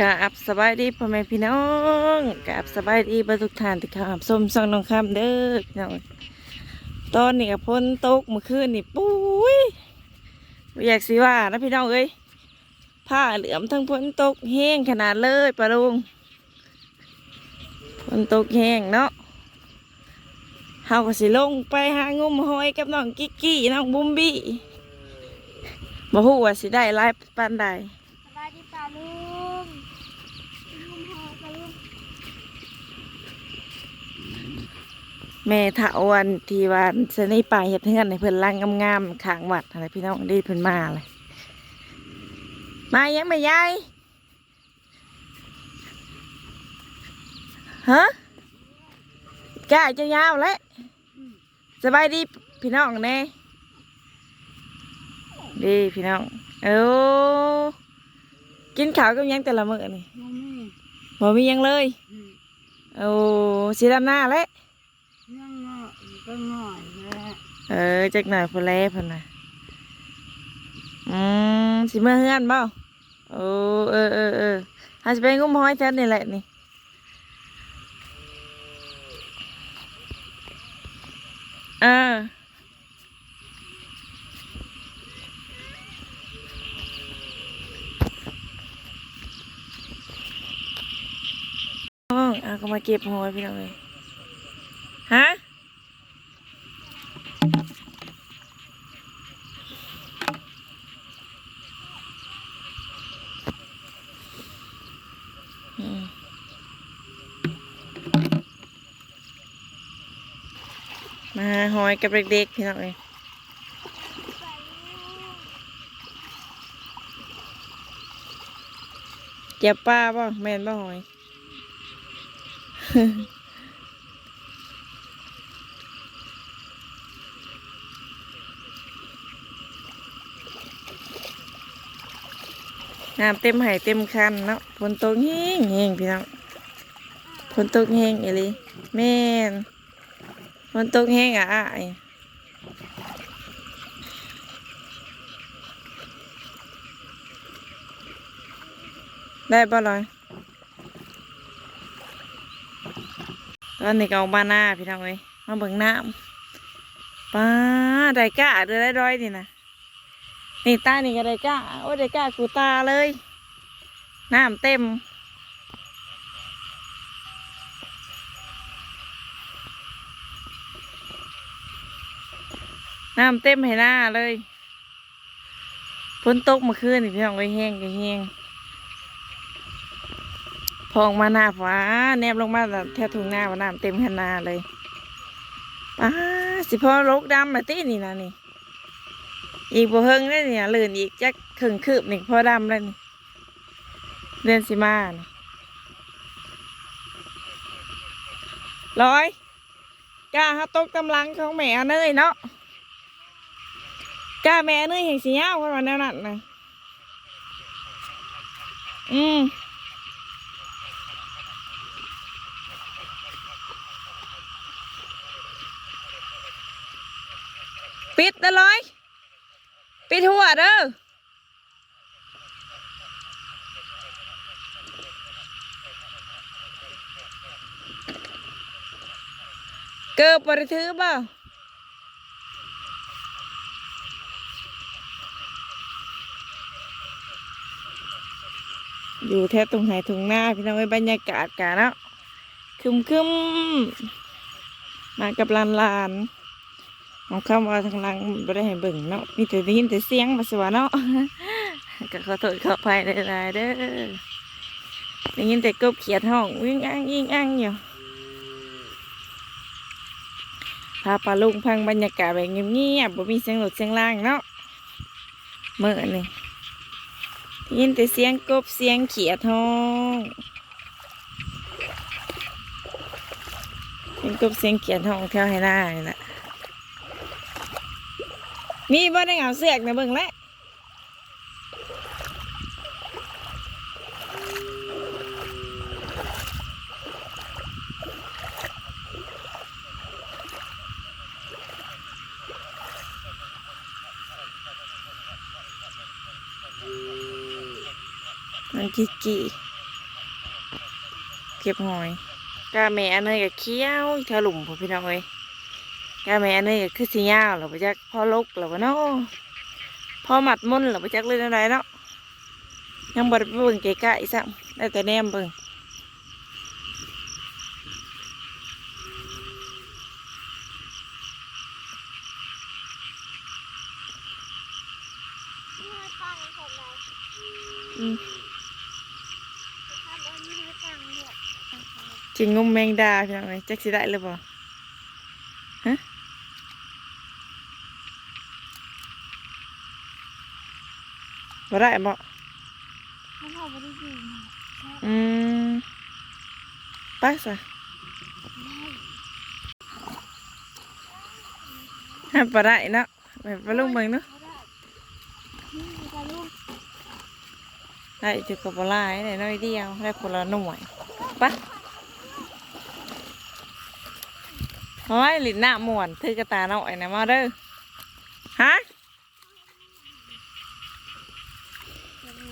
กราบสบายดีพ่อแม่พี่น้องกราบสบายดีบรรทุกทานที่ข้ามส้มซองน้องคำเด้อพี่น้องตอนนี้ก็พ้นตกเมื่อคืนนี่ปุ้ยบ่อยากสิว่านะพี่น้องเอ้ยผ้าเหลือมทั้งพ้นตกแห้งขนาดเลยปะลุงพ้นตกแห้งเนาะเฮาก็สิลงไปหางมหอยกับน้องกิ๊กกี้น้องบุ้มบี้บ่ฮู้ว่าสิได้หลายปานใดป่าลุงลุงพอป่าลุง แม่ถาวันที่วานสนี่ป่าเฮ็ดเฮือนในเพิ่นล่างงามๆข้างวัดอะไรพี่น้องได้เพิ่นมาเลยมายังไม่ยายฮะจ้าเจ้ายาวแล้วสบายดีพี่น้องแน่ดีพี่น้องเอ้กินข้าวกับหยังแต่ละมื้อนี่มองนี่บ่มีหยังเลยอืมโอ้สิดำหน้าแล้วยังง ก็งอยแล้วเออจักหน่อยพอแล้วพนนะอืมสิเมื่อเฮือนบ่าโอ้เออเออเออหาสิไปงุ้มห้อยแท้นี่แหละนี่เออน้องอะก็มาเก็บหอยพี่น้องเลยฮะ หอยกับเด็กๆพี่น้องเอ้ยเจ็บป้าป่แม่นป่หอยน้ำเต็มไหเต็มคันเนาะฝนตกแห้งแห้งพี่น้องฝนตกแห้งอีหลีแม่น ฝนตกแห้งอะอ้ยได้ป่ะลอยตอนนี้ก็ออกมาหน้าพี่น้องเอ้ยมาเบิ่งน้ำป้าได้กะเดือได้ร้อยนี่นะนี่ตานี่ก็ได้ก้าโอ้ยได้ก้ากูตาเลย น้ำเต็ม น้ำเต็มให้หน้าเลยฝนตกมื่อคืนนี่พี่น้องไปแห้งก็แห้งพองมาหน้าฟ้าแนบลงมาแทบทุ่งหน้าว่าน้ำเต็มขนาเลยป้าสิพอลกดำมาตีนี่นะนี่ อีกบ่เฮิงได้เนี่ยลื่นอีกจักขึงคืบนี่พอดำแล้วนี่เดือนสิมาร้อยกล้าฮะตกกำลังของแม่เนยเนาะ กาแม่เนยเห็นสียาวกันวันนั้นนะอืมปิดเด้อยปิดหัวเด้อเกิดปริถือเปล่า อยู่แทบตรงไหนตรงหน้าพี่น้องไว้บรรยากาศกะเนาะคึมคึมมากับลานลานของคำว่าทางหลังไม่ได้ให้เบิ่งเนาะมีแต่ได้ยินแต่เสียงมาสวะเนาะก็ขอโทษขออภัยหลายๆเด้อได้ยินแต่กบเขียดห้องวิ่งอ้างยิ่งอ้างอยู่พาปลาลุงพังบรรยากาศแบบเงียบๆบ่มีเสียงหลดเสียงล่างเนาะเมื่อนี่ ยินแต่เสียงกบเสียงเขียท้องเสียงกบเสียงเขียท้องแถวให้หน้านี่แหละมีบ่ได้เอาเสือกนะเบิ่งแล้ว มันกี่กี่เก็บหอยกาแม่อันเนยกับเขี้ยวอีกเท่าหลุมพอพี่น้องเอ้ยกาแม่อันเนยกับคือสียาวหรือว่จักพ่อลกหรือว่าเนาะพอหมัดมุนหรือว่จักเล่นอะไรเนาะยังบดไปเบิ่งใกล้ๆซ้ำได้แต่แนมเบิ่งนี่ให้ปังผมเลยอืม ทำอันนี้ให้ปังด้วย จิงงมแมงดาพี่น้องเอ้ยจักสิได้หรือเปล่าฮะบ่ได้บ่ถ้าพ่อไม่ได้ยินอืมไปซะฮะบ่ได้เนาะไปไปลงเบิ่งเนาะนี่จะลูกได้จุกกับบ่หลายได้น้อยเดียวได้คนละหน่วยไปมาไว้ลิ้นหน้าม่วนถือกระตาน้อยนะมาเด้อฮะ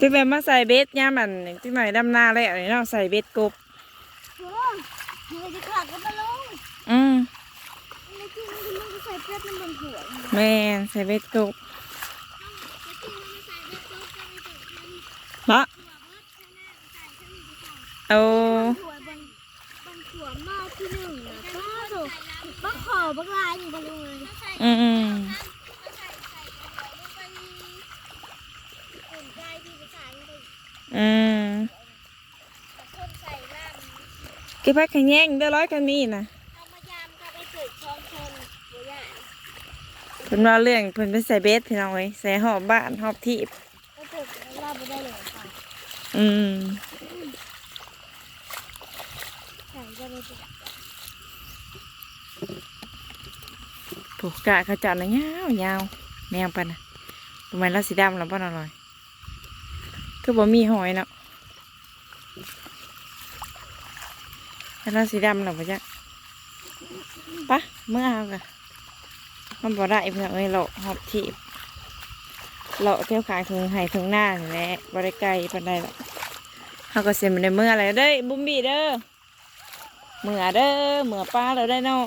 จึงได้มาใส่เบ็ดย่ามมันจึงหน่อยดำนาแล้วนี่เนาะใส่เบ็ดกบโอ้ยมันจะขาดกันมาลงอืมไม่จริงมันมันจะใส่เปลือกมันบนหัวแม่นใส่เบ็ดกบเนาะเอาหัวบนบนหัวมากที่หนึ่งนะป้า ถูกบ้าขอบ้าลายหนึ่งกันเลยอืมอืมอืมเก็บผักขะแยงได้ร้อยกันนี่นะเพิ่นว่าเรื่องเพิ่นไปใส่เบสพี่น้องเอ้ยใส่หอบบ้านหอบที่อืม ผูกกะเขาจอดนะยาวยาวแนวปะนะทำไมเราสีดำแล้วป้อนอร่อย คือบ่มีหอยเนาะแล้วเราสีดำแล้วปะจ๊ะปะเมื่อเอากะมันบ่ได้เพื่อนเอ้ยเราหอบที่เราเที่ยวขายถึงไห้ถึงหน้านี่แหละบ่ได้ไกลปานใดหรอกเขาก็เสียมันในเมื่ออะไรเด้บุ้มบีเด้อเมื่อเด้อเมื่อป้าเราได้เนาะ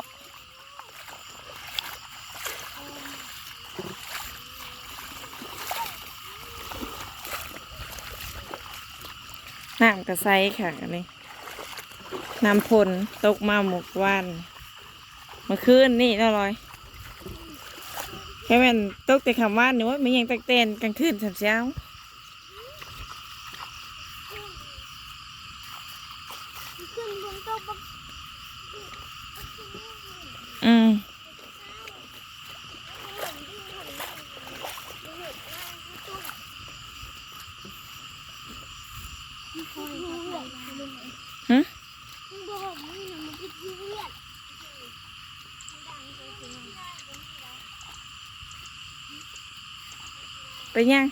น้ำกระไซค่ะอันนี้น้ำพลตกมาหมกวันเมื่อคืนนี่น่าลอยแค่แม่นตกแต่คำว่านนี่ว่ามันยังตะเตนกลางคืนสามเช้าอืมหึไป ยัง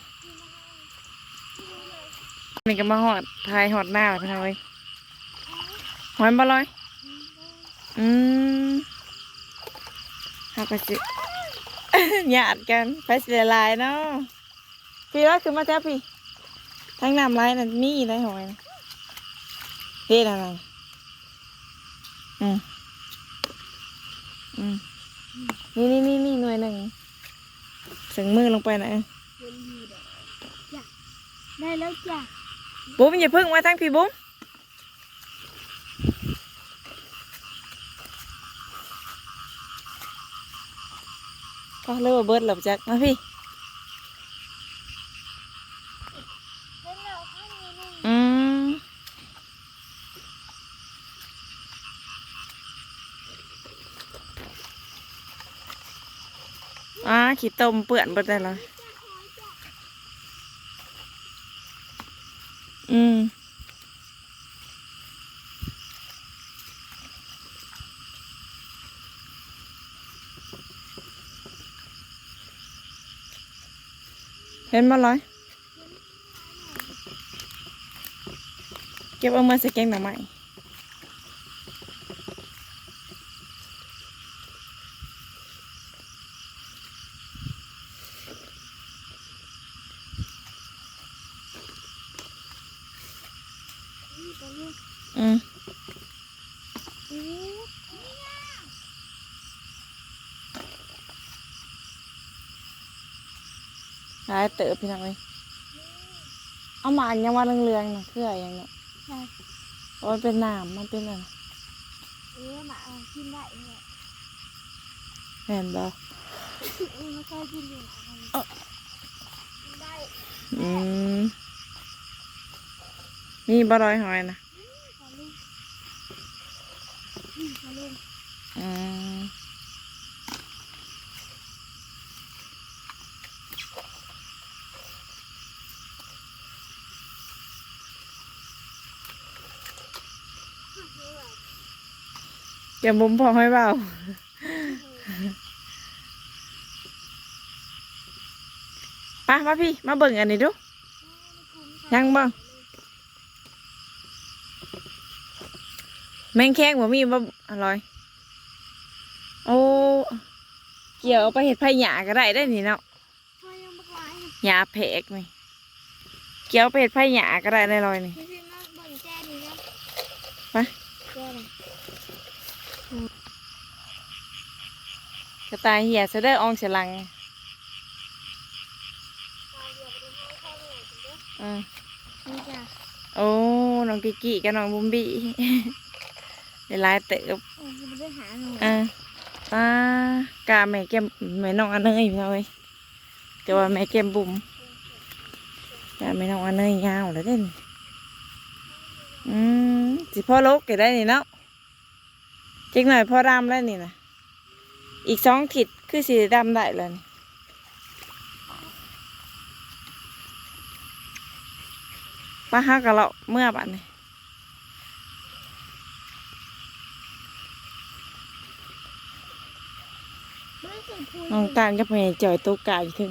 นี่ก็มาหอดทายหอดหน้าแล้วพี่น้องเอ้ยหอยบ่ลอย อืมเขาก็สิหยาดกันไปเสียลายเนาะพี่ร้อยคือมาจ้พี่ทั้งน้ำลายนั่นมีได้หอยเฮ็ดอะไรอืมอืมนี่นี่นี่นี่หน่วยหนึ่งถึงมือลงไปนะ ได้แล้วจ้ะบุ้มอย่าพึ่งมาทั้งพี่บุ้มก็เลิกว่าเบิร์ดหลับจักมาพี่ได้แล้วข้างนี้นึงอืมอ่าขี้ต้มเปื่อนเบิดได้เลยอืม เห็นมาเลยเก็บเอามาใส่แกงหน่อไม้ อืม อู้ หลายเติบพี่น้องเอ้ยเอามาอันยังว่าเรืองๆนะคืออะไรยังเนาะใช่เพราะมันเป็นน้ำมันเป็นอะไรเออมาเอากินได้เนี่ยแม่นบ่เออไม่เคยกินอยู่กินได้อืมมีบ่ร้อยหอยนะขอลูกอืม อลูกอืมอย่าบุ้มพอให้เบาไปมาพี่ มาเบิ่งอันนี้ดู ยังบ่แมงแข้งบ่มีบ่อร่อย โอ้ เกี่ยวเอาไปเห็ดไผ่หยาก็ได้ได้นี่เนาะพอยังบักหลายนะหยาแผกนี่เกี่ยวไปเห็ดไผ่หยาก็ได้ได้ลอยนี่ พี่พี่มาเบิ่งแจ้นี่นะ ไป แจ้น่ะ กระต่ายเหี่ยเสะเด้ออองเสยหลังตายเดี๋ยวไปดูให้พ่อแม่กินเด้ออืมนี่จ้ะโอ้ น้องกิกกี้กับน้องบุมบี้ได้หลายเติบโอ้ยไม่ได้หาหนูอ่าปลากาแม่แก้มแม่น้องอันเนยพี่น้องเอ้ยแต่ว่าแม่แก้มบุ๋มกาแม่น้องอันเนยยาวแล้วเด่นอืมสิพ่อลกก็ได้นี่เนาะ จิกหน่อยพ่อดำแล้วนี่นะอีกสองถิดคือสีดำได้แล้วนี่ป้าฮักกับเราเมื่อบัดนี่เบิ่งสมพูน้องตาลกับแม่จ่อยตัวกาอยู่ถึ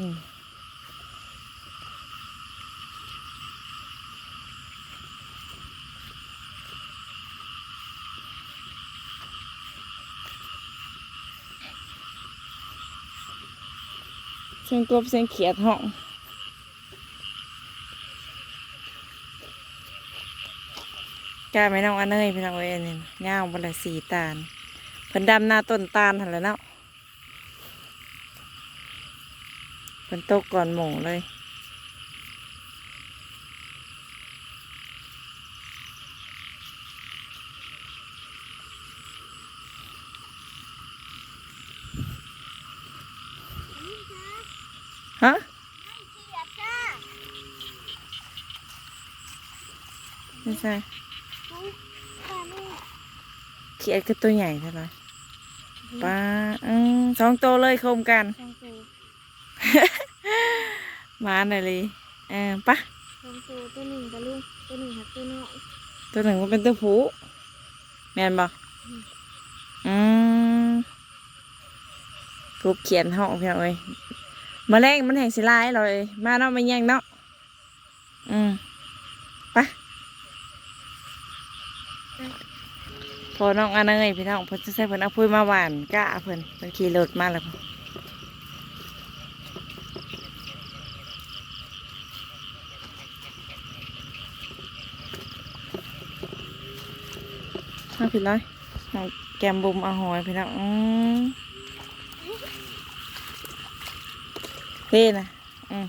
เสียงกบเสียงเขียดห้องกาไม่น้องอันเนยพี่น้องเอ้ยนี่ง่าวบนละสีตาลเพิ่นดำหน้าต้นตาลหันแหล้วเนาะเพิ่นตกก่อนหมูเลย ฮะ เสียจ้า ไม่ ใช่อุ๊ยตาลูกเขียดก็ตัวใหญ่เท่าไหร่ปลาอืมสองตัวเลยโคมกันสองตัวมาหน่อยเลยเออปะสองตัวตัวหนึ่งกับลูกตัวหนึ่งหักตัวน้อยตัวหนึ่งมันเป็นตัวผู้แม่นบอกอืมกบเขียนห้องพี่น้องเอ้ยแมาแรงมันแห่งสิลายเลยมาเนาะไม่แย่งเนาะอืมปะ พอน้องอันเนยพี่น้องเพิ่นจะใส่เพิ่นเอาพุ้ยมาหวานก้าเพิ่นเพิ่นขี่รถมาแล้วพุ่นเอาพี่ร้อยน้องแกมบุมเอาหอยพี่น้องอืมเท่นะอืม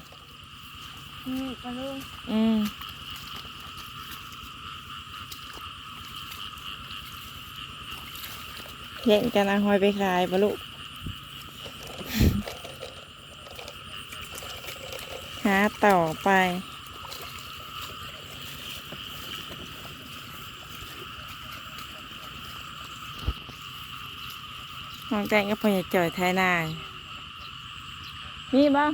นี่กับลูกอืม แย่งกันเอาหอยไปขายปะลูก หาต่อไปน้องแตงก็พยายจ่อยไทยนายมีบ้าง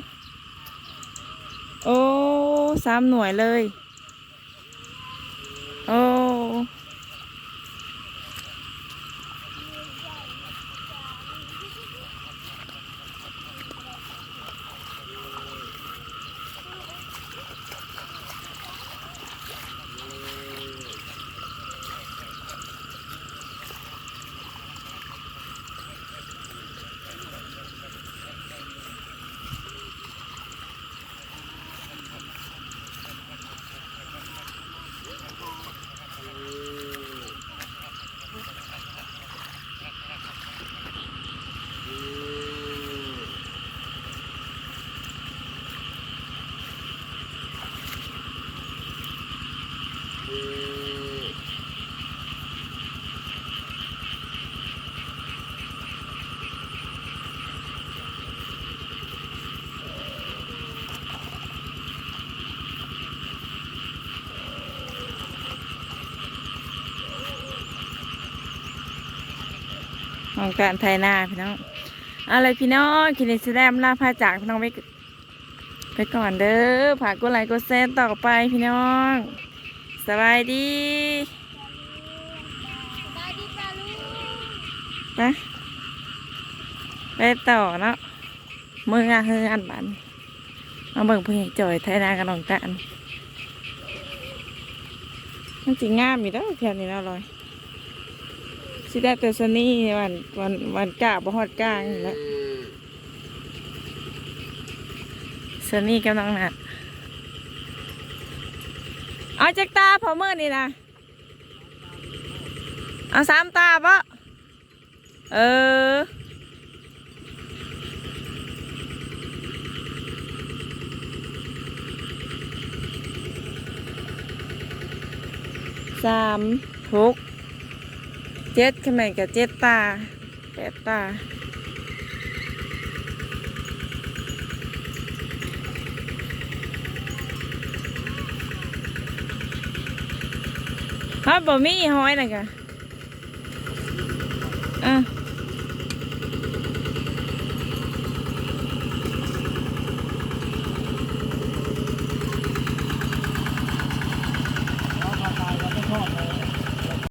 โอ้สามหน่วยเลย โอ้ ของการไทยนาพี่น้องอะไรพี่น้องกินในแสดงลาพาจากพี่น้องไปไปก่อนเด้อฝากกดไลค์กดแชร์ต่อไปพี่น้อง สบายดีบายดีปลาลูกไปไปต่อเนาะมืองาเฮือนบันมาเบิ่งผู้ใหญ่จ่อยไทยนากันน้องกันมันสิงามอยู่แล้วแค่นี้แล้วลอย สิได้แต่สนี่วันวันวันกะบ่ฮอดกลางนี่แหละสนี่กำลังนัดเอาจากตาพอมือนี่นะเอาสามตาปะเออสามหก เจ็ดขึ้นมากับเจ็ดตาแปดตาฮะบ่มีหอยนะกะอะ